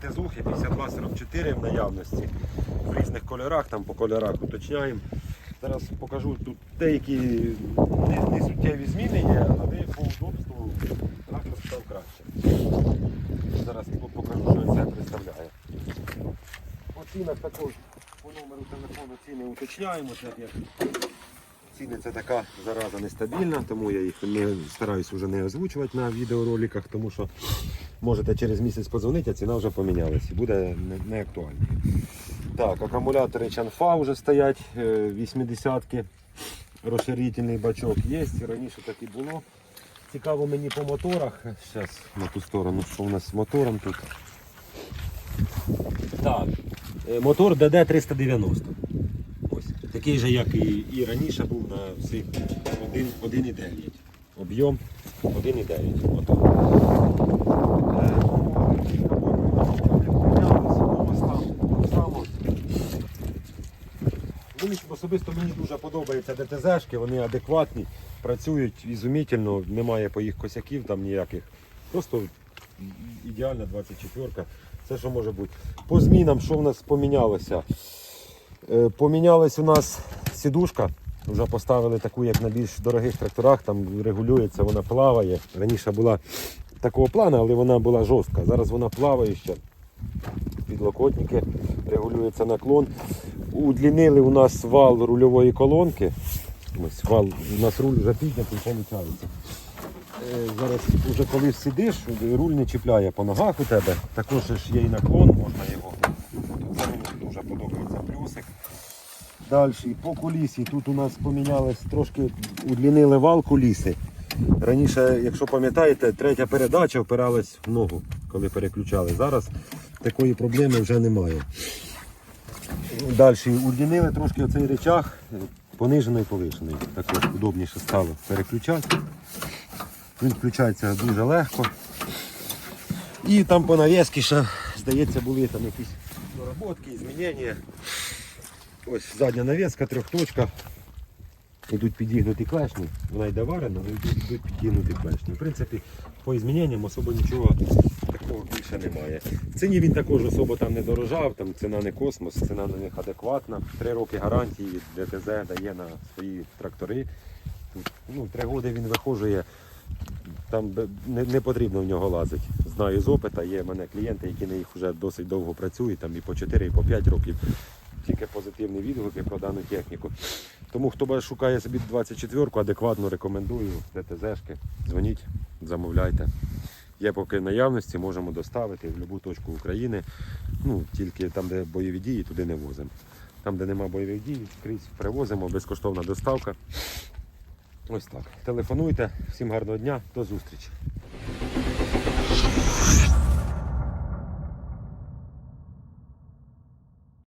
зв'язухи 5244 в наявності. В різних кольорах, там по кольорах уточняємо. Зараз покажу тут деякі не, не суттєві зміни є, але по удобству трактор став краще. Зараз покажу, що це представляє. По також по номеру телефону ціни уточняємо. Так як Ціни це така зараза нестабільна, тому я їх не стараюсь вже не озвучувати на відеороликах, тому що можете через місяць подзвонити, а ціна вже помінялась і буде не, актуальна. Так, акумулятори Чанфа вже стоять, 80-ки, розширительний бачок є, раніше так і було. Цікаво мені по моторах. Зараз на ту сторону, що у нас з мотором тут. Так, е, мотор DD390. Такий же, як і, і раніше був на всіх 1,9. Об'єм 1,9 мотор. Е, Мені особисто мені дуже подобаються ДТЗшки, вони адекватні, працюють ізумітельно, немає по їх косяків там ніяких. Просто ідеальна 24-ка. Все, що може бути. По змінам, що в нас помінялося? Е, Помінялась у нас сідушка. Вже поставили таку, як на більш дорогих тракторах, там регулюється, вона плаває. Раніше була такого плану, але вона була жорстка. Зараз вона плаває ще. Підлокотники, регулюється наклон. Удлінили у нас вал рульової колонки. Ось вал, у нас руль вже піднятий, виходить. Е, Зараз вже коли сидиш, руль не чіпляє по ногах у тебе. Також є і наклон, можна його. Дуже подобається плюсик. Далі по кулісі. Тут у нас помінялось трошки удлінили вал куліси. Раніше, якщо пам'ятаєте, третя передача впиралась в ногу, коли переключали. Зараз такої проблеми вже немає. Далі удлінили трошки оцей речах, понижений повишений. Також удобніше стало переключати. Він включається дуже легко. І там по нав'язки ще, здається, були там якісь доработки, змінення. Ось задня нав'язка, трьохточка. Йдуть підігнуті клешні, вона йде варена, але йдуть, підігнуті клешні. В принципі, по зміненням особо нічого такого більше немає. В ціні він також особо там не дорожав, там ціна не космос, ціна на них адекватна. Три роки гарантії ДТЗ дає на свої трактори. Ну, три роки він вихожує, там не потрібно в нього лазити. Знаю з опита, є в мене клієнти, які на їх вже досить довго працюють, там і по 4, і по 5 років. Тільки позитивні відгуки про дану техніку. Тому хто шукає собі 24-ку, адекватно рекомендую ДТЗшки. Дзвоніть, замовляйте. Є поки наявності, можемо доставити в будь-яку точку України. Ну, тільки там, де бойові дії, туди не возимо. Там, де нема бойових дій, скрізь привозимо, безкоштовна доставка. Ось так. Телефонуйте. Всім гарного дня, до зустрічі.